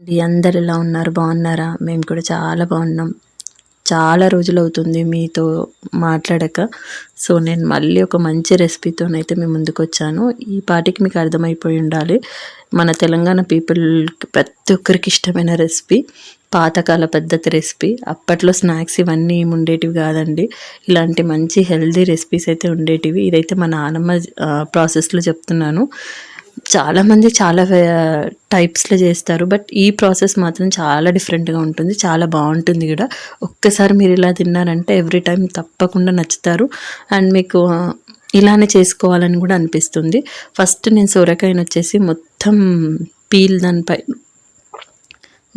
అండి. అందరు ఎలా ఉన్నారు? బాగున్నారా? మేము కూడా చాలా బాగున్నాం. చాలా రోజులు అవుతుంది మీతో మాట్లాడక. సో నేను మళ్ళీ ఒక మంచి రెసిపీతోనైతే మేము ముందుకు వచ్చాను ఈ పాటికి మీకు అర్థమైపోయి ఉండాలి. మన తెలంగాణ పీపుల్ ప్రతి ఒక్కరికి ఇష్టమైన రెసిపీ పాతకాల పద్ధతి రెసిపీ. అప్పట్లో స్నాక్స్ ఇవన్నీ ఏమి ఉండేటివి కాదండి. ఇలాంటి మంచి హెల్దీ రెసిపీస్ అయితే ఉండేటివి. ఇదైతే మా నానమ్మ ప్రాసెస్లో చెప్తున్నాను. చాలామంది చాలా టైప్స్లో చేస్తారు బట్ ఈ ప్రాసెస్ మాత్రం చాలా డిఫరెంట్గా ఉంటుంది చాలా బాగుంటుంది కూడా. ఒక్కసారి మీరు ఇలా తిన్నారంటే ఎవ్రీ టైం తప్పకుండా నచ్చుతారు. అండ్ మీకు ఇలానే చేసుకోవాలని కూడా అనిపిస్తుంది. ఫస్ట్ నేను సొరకాయను వచ్చేసి మొత్తం పీల్ దానిపై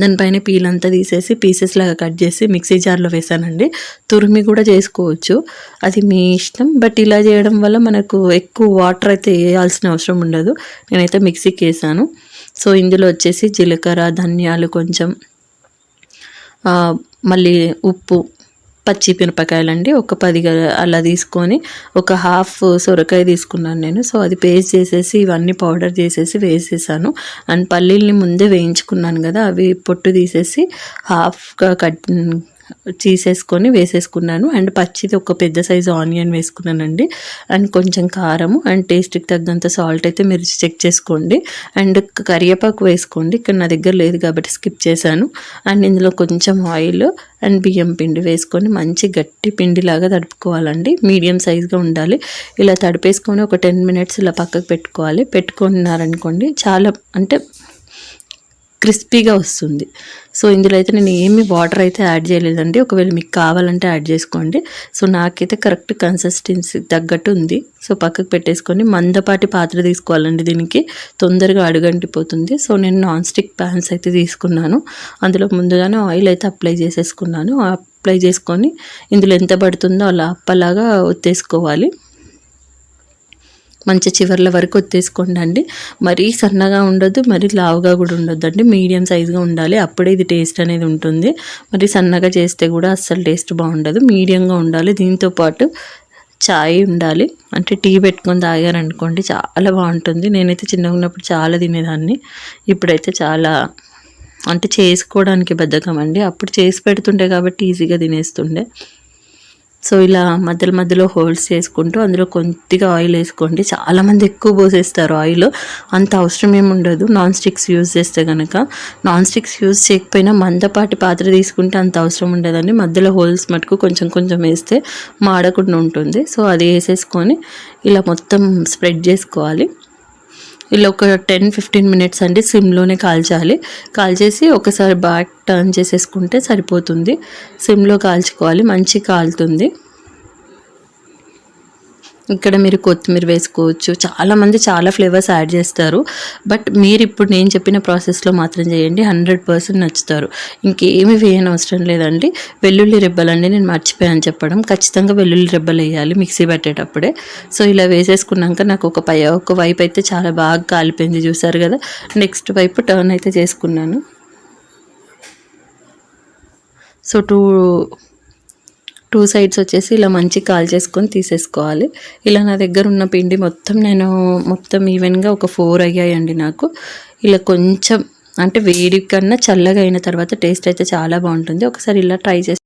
దానిపైన పీల్ అంతా తీసేసి పీసెస్ లాగా కట్ చేసి మిక్సీ జార్లో వేసానండి. తురిమి కూడా చేసుకోవచ్చు. అది మీ ఇష్టం. బట్ ఇలా చేయడం వల్ల మనకు ఎక్కువ వాటర్ అయితే వేయాల్సిన అవసరం ఉండదు. నేనైతే మిక్సీకి వేసాను. సో ఇందులో వచ్చేసి జీలకర్ర ధనియాలు కొంచెం మళ్ళీ ఉప్పు పచ్చి మిరపకాయలండి. ఒక పది అలా తీసుకొని ఒక హాఫ్ సొరకాయ తీసుకున్నాను నేను. సో అది పేస్ట్ చేసేసి ఇవన్నీ పౌడర్ చేసేసి వేసేసాను. అండ్ పల్లీల్ని ముందే వేయించుకున్నాను కదా అవి పొట్టు తీసేసి హాఫ్గా కట్ తీసేసుకొని వేసేసుకున్నాను. అండ్ పచ్చిది ఒక పెద్ద సైజు ఆనియన్ వేసుకున్నానండి. అండ్ కొంచెం కారము అండ్ టేస్ట్కి తగ్గంత సాల్ట్ అయితే మీరు చెక్ చేసుకోండి. అండ్ కరివేపాకు వేసుకోండి. ఇక్కడ నా దగ్గర లేదు కాబట్టి స్కిప్ చేశాను. అండ్ ఇందులో కొంచెం ఆయిల్ అండ్ బియ్యం పిండి వేసుకొని మంచి గట్టి పిండిలాగా తడుపుకోవాలండి. మీడియం సైజ్గా ఉండాలి. ఇలా తడిపేసుకొని ఒక టెన్ మినిట్స్ ఇలా పక్కకు పెట్టుకోవాలి. పెట్టుకున్నారనుకోండి చాలా అంటే క్రిస్పీగా వస్తుంది. సో ఇందులో అయితే నేను ఏమి వాటర్ అయితే యాడ్ చేయలేదండి. ఒకవేళ మీకు కావాలంటే యాడ్ చేసుకోండి. సో నాకైతే కరెక్ట్ కన్సిస్టెన్సీ తగ్గట్టు ఉంది. సో పక్కకు పెట్టేసుకొని మందపాటి పాత్ర తీసుకోవాలండి దీనికి. తొందరగా అడుగంటిపోతుంది. సో నేను నాన్ స్టిక్ ప్యాన్స్ అయితే తీసుకున్నాను. అందులో ముందుగానే ఆయిల్ అయితే అప్లై చేసేసుకున్నాను. అప్లై చేసుకొని ఇందులో ఎంత పడుతుందో అలా అప్పలాగా ఒత్తేసుకోవాలి. మంచి చివర్ల వరకు వచ్చేసుకోండి అండి మరీ సన్నగా ఉండొద్దు మరీ లావుగా కూడా ఉండొద్దు అండి మీడియం సైజుగా ఉండాలి. అప్పుడే ఇది టేస్ట్ అనేది ఉంటుంది. మరి సన్నగా చేస్తే కూడా అస్సలు టేస్ట్ బాగుండదు. మీడియంగా ఉండాలి. దీంతో పాటు చాయ్ ఉండాలి. అంటే టీ పెట్టుకొని తాగారనుకోండి చాలా బాగుంటుంది. నేనైతే చిన్నగా ఉన్నప్పుడు చాలా తినేదాన్ని. ఇప్పుడైతే చాలా అంటే చేసుకోవడానికి బద్ధకం అండి. అప్పుడు చేసి పెడుతుండే కాబట్టి ఈజీగా తినేస్తుండే. సో ఇలా మధ్యలో మధ్యలో హోల్స్ చేసుకుంటూ అందులో కొద్దిగా ఆయిల్ వేసుకోండి. చాలామంది ఎక్కువ పోసేస్తారు ఆయిల్. అంత అవసరం ఏమి ఉండదు. నాన్ స్టిక్స్ యూజ్ చేస్తే కనుక నాన్ స్టిక్స్ యూజ్ చేయకపోయినా మందపాటి పాత్ర తీసుకుంటే అంత అవసరం ఉండదండి. మధ్యలో హోల్స్ మటుకు కొంచెం కొంచెం వేస్తే మాడకుండా ఉంటుంది. సో అది వేసేసుకొని ఇలా మొత్తం స్ప్రెడ్ చేసుకోవాలి. ఇలా ఒక టెన్ ఫిఫ్టీన్ మినిట్స్ అండి సిమ్లోనే కాల్చాలి. కాల్చేసి ఒకసారి బ్యాక్ టర్న్ చేసేసుకుంటే సరిపోతుంది. సిమ్లో కాల్చుకోవాలి మంచి కాలుతుంది. ఇక్కడ మీరు కొత్తిమీర వేసుకోవచ్చు. చాలామంది చాలా ఫ్లేవర్స్ యాడ్ చేస్తారు. బట్ మీరు ఇప్పుడు నేను చెప్పిన ప్రాసెస్లో మాత్రం చేయండి. హండ్రెడ్ పర్సెంట్ నచ్చుతారు. ఇంకేమి వేయని అవసరం లేదండి. వెల్లుల్లి రెబ్బలండి నేను మర్చిపోయాను చెప్పడం. ఖచ్చితంగా వెల్లుల్లి రెబ్బలు వేయాలి మిక్సీ పెట్టేటప్పుడే. సో ఇలా వేసేసుకున్నాక నాకు ఒక పై ఒక వైపు అయితే చాలా బాగా కాలిపోయింది. చూసారు కదా? నెక్స్ట్ వైపు టర్న్ అయితే చేసుకున్నాను. సో టూ టూ సైడ్స్ వచ్చేసి ఇలా మంచి కాల్ చేసుకొని తీసేసుకోవాలి. ఇలా నా దగ్గర ఉన్న పిండి మొత్తం నేను మొత్తం ఈవెన్గా ఒక ఫోర్ అయ్యాయండి నాకు. ఇలా కొంచెం అంటే వేడి కన్నా చల్లగా అయిన తర్వాత టేస్ట్ అయితే చాలా బాగుంటుంది. ఒకసారి ఇలా ట్రై చేసి